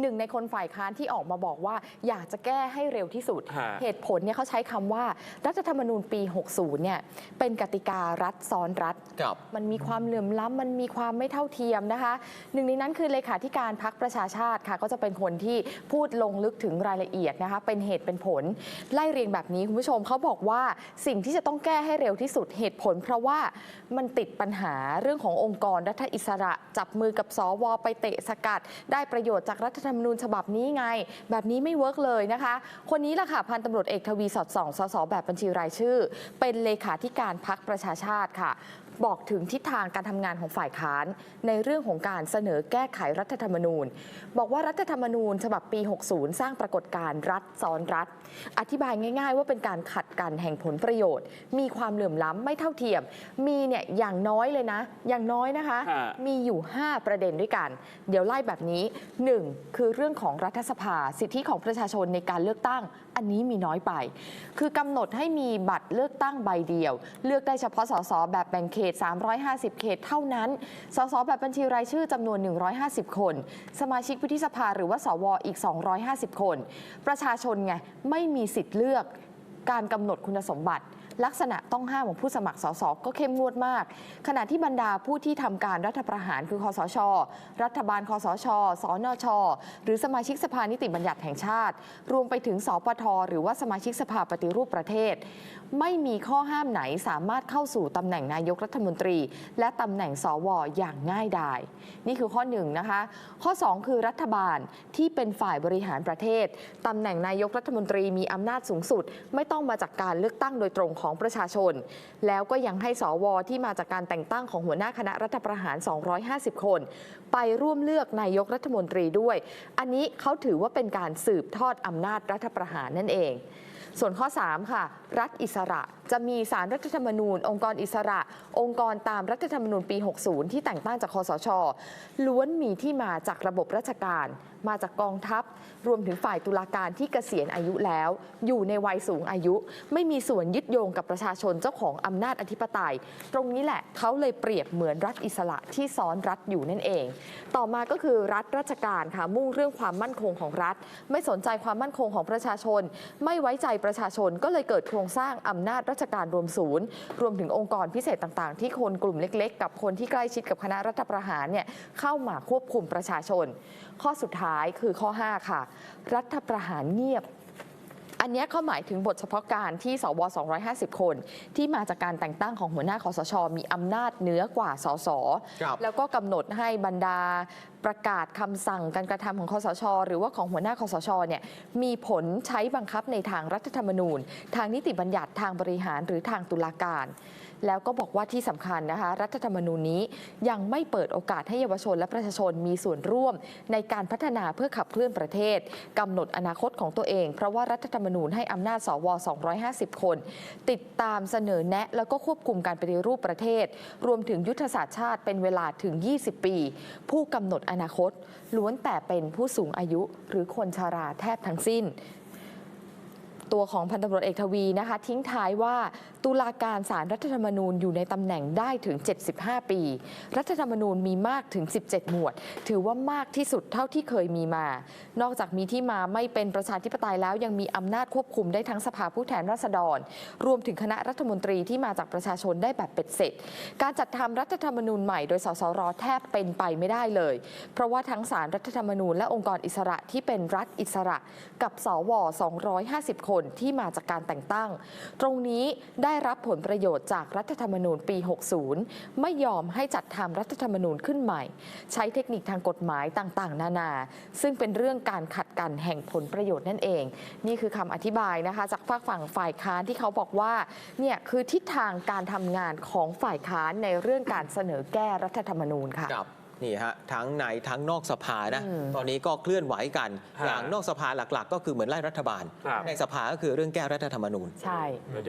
หนึ่งในคนฝ่ายค้านที่ออกมาบอกว่าอยากจะแก้ให้เร็วที่สุด ฮะ เหตุผลเนี่ยเขาใช้คำว่ารัฐธรรมนูญปี 60 เนี่ยเป็นกติการัฐซ้อนรัฐ กับ มันมีความเหลื่อมล้ำมันมีความไม่เท่าเทียมนะคะ หนึ่งในนั้นคือเลขาธิการพักประชาชาติค่ะ ก็จะเป็นคนที่พูดลงลึกถึงรายละเอียดนะคะ เป็นเหตุเป็นผล ไล่เรียงแบบนี้คุณผู้ชมเขาบอกว่าสิ่งที่จะต้องแก้ให้เร็วที่สุดเหตุผล เพราะว่ามันติดปัญหาเรื่องขององค์กรรัฐอิสระ จับมือกับสวไปเตะสกัด ได้ประโยชน์จากรัฐธรรมนูญฉบับนี้ไง แบบนี้ไม่เวิร์กเลยนะคะ คนนี้แหละค่ะพันตำรวจเอกทวีสอดส่องสสแบบบัญชีรายชื่อ เป็นเลขาธิการพักประชาชาติค่ะ บอกถึงทิศทางการทำงานของฝ่ายค้าน ในเรื่องของการเสนอแก้ไขรัฐธรรมนูญ บอกว่ารัฐธรรมนูญ ฉบับปี 60 สร้างปรากฏการณ์รัฐซ้อนรัฐ อธิบายง่าย ๆ ว่าเป็นการขัดกันแห่งผลประโยชน์ มีความเหลื่อมล้ำไม่เท่าเทียม มีเนี่ยอย่างน้อยเลยนะ อย่างน้อยนะคะฮะมีอยู่ 5 ประเด็นด้วยกัน เดี๋ยวไล่แบบนี้ 1. คือเรื่องของรัฐสภา สิทธิของประชาชนในการเลือกตั้งอันนี้มีน้อยไป คือกำหนดให้มีบัตรเลือกตั้งใบเดียว เลือกได้เฉพาะสสแบบแบ่งเขต 350 เขตเท่านั้น สสแบบบัญชีรายชื่อจำนวน 150 คน สมาชิกวุฒิสภาหรือว่าสวอีก 250 คน ประชาชนไงไม่มีสิทธิ์เลือกการกำหนดคุณสมบัติ ลักษณะต้องห้ามของผู้สมัครสสก็เข้มงวดมาก ขณะที่บรรดาผู้ที่ทำการรัฐประหารคือคอสช รัฐบาลคอสช สนช หรือสมาชิกสภานิติบัญญัติแห่งชาติ รวมไปถึงสปทหรือว่าสมาชิกสภาปฏิรูปประเทศ ไม่มีข้อห้ามไหนสามารถเข้าสู่ตำแหน่งนายกรัฐมนตรี และตำแหน่งสวอย่างง่ายดาย นี่คือข้อหนึ่งนะคะ ข้อ 2 คือรัฐบาลที่เป็นฝ่ายบริหารประเทศตำแหน่งนายกรัฐมนตรีมีอำนาจสูงสุด ไม่ต้องมาจากการเลือกตั้งโดยตรงของประชาชน แล้วก็ยังให้สวที่มาจากการแต่งตั้งของหัวหน้าคณะรัฐประหาร 250 คน ไปร่วมเลือกนายกรัฐมนตรีด้วย อันนี้เขาถือว่าเป็นการสืบทอดอำนาจรัฐประหารนั่นเอง ส่วนข้อ 3 ค่ะ รัฐอิสระจะมีสารรัฐธรรมนูญ องค์กรอิสระ องค์กรตามรัฐธรรมนูญปี 60 ที่แต่งตั้งจากคอสช ล้วนมีที่มาจากระบบราชการ มาจากกองทัพ รวมถึงฝ่ายตุลาการที่เกษียณอายุแล้ว อยู่ในวัยสูงอายุ ไม่มีส่วนยึดโยงกับประชาชนเจ้าของอำนาจอธิปไตย ตรงนี้แหละเขาเลยเปรียบเหมือนรัฐอิสระที่ซ้อนรัฐอยู่นั่นเอง ต่อมาก็คือรัฐราชการค่ะมุ่งเรื่องความมั่นคงของรัฐ ไม่สนใจความมั่นคงของประชาชน ไม่ไว้ใจประชาชนก็เลยเกิดโครงสร้างอำนาจราชการรวมศูนย์ รวมถึงองค์กรพิเศษต่างๆ ที่คนกลุ่มเล็กๆ กับคนที่ใกล้ชิดกับคณะรัฐประหารเนี่ยเข้ามาควบคุมประชาชน ข้อสุดท้ายคือข้อ 5 ค่ะ รัฐประหารเงียบอันเนี้ยเขาหมายถึงบทเฉพาะการที่สว 250 คน ที่มาจากการแต่งตั้งของหัวหน้าคอสช มีอำนาจเหนือกว่าสสครับแล้วก็กำหนดให้บรรดา ประกาศคำสั่งการกระทำของคอสช หรือว่าของหัวหน้าคอสชเนี่ยมีผลใช้บังคับในทางรัฐธรรมนูญ ทางนิติบัญญัติทางบริหารหรือทางตุลาการแล้วก็บอกว่าที่สำคัญนะคะ รัฐธรรมนูญนี้ยังไม่เปิดโอกาสให้เยาวชนและประชาชนมีส่วนร่วม ในการพัฒนาเพื่อขับเคลื่อนประเทศกำหนดอนาคตของตัวเอง เพราะว่ารัฐธรรมนูญให้อำนาจสว 250 คน ติดตามเสนอแนะ แล้วก็ควบคุมการปฏิรูปประเทศ รวมถึงยุทธศาสตร์ชาติเป็นเวลาถึง 20 ปี ผู้กำหนดออนาคต ล้วนแต่เป็นผู้สูงอายุหรือคนชาราแทบทั้งสิ้น ตัวของพันตำรวจเอกทวีนะคะ ทิ้งท้ายว่าตุลาการสารรัฐธรรมนูญอยู่ในตำแหน่งได้ถึง 75 ปี รัฐธรรมนูญมีมากถึง 17 หมวด ถือว่ามากที่สุดเท่าที่เคยมีมา นอกจากมีที่มาไม่เป็นประชาธิปไตยแล้วยังมีอำนาจควบคุมได้ทั้งสภาผู้แทนราษฎร รวมถึงคณะรัฐมนตรีที่มาจากประชาชนได้แบบเป็ดเสร็จ การจัดทำรัฐธรรมนูญใหม่โดยสสรแทบเป็นไปไม่ได้เลย เพราะว่าทั้งสารรัฐธรรมนูญและองค์กรอิสระที่เป็นรัฐอิสระ กับสว 250 คนที่มาจากการแต่งตั้ง ตรงนี้ได้รับผลประโยชน์จากรัฐธรรมนูญปี 60 ไม่ยอมให้จัดทำรัฐธรรมนูญขึ้นใหม่ ใช้เทคนิคทางกฎหมายต่างๆ นานา ซึ่งเป็นเรื่องการขัดกันแห่งผลประโยชน์นั่นเอง นี่คือคำอธิบายนะคะจากฝากฝั่งฝ่ายค้านที่เขาบอกว่าเนี่ยคือทิศทางการทำงานของฝ่ายค้านในเรื่องการเสนอแก้รัฐธรรมนูญค่ะ นี่ฮะทั้งในทั้งนอกสภานะอืมตอนนี้ก็เคลื่อนไหวกันฮะอย่างนอกสภาหลักๆ ก็คือเหมือนไล่รัฐบาลครับในสภาก็คือเรื่องแก้รัฐธรรมนูญใช่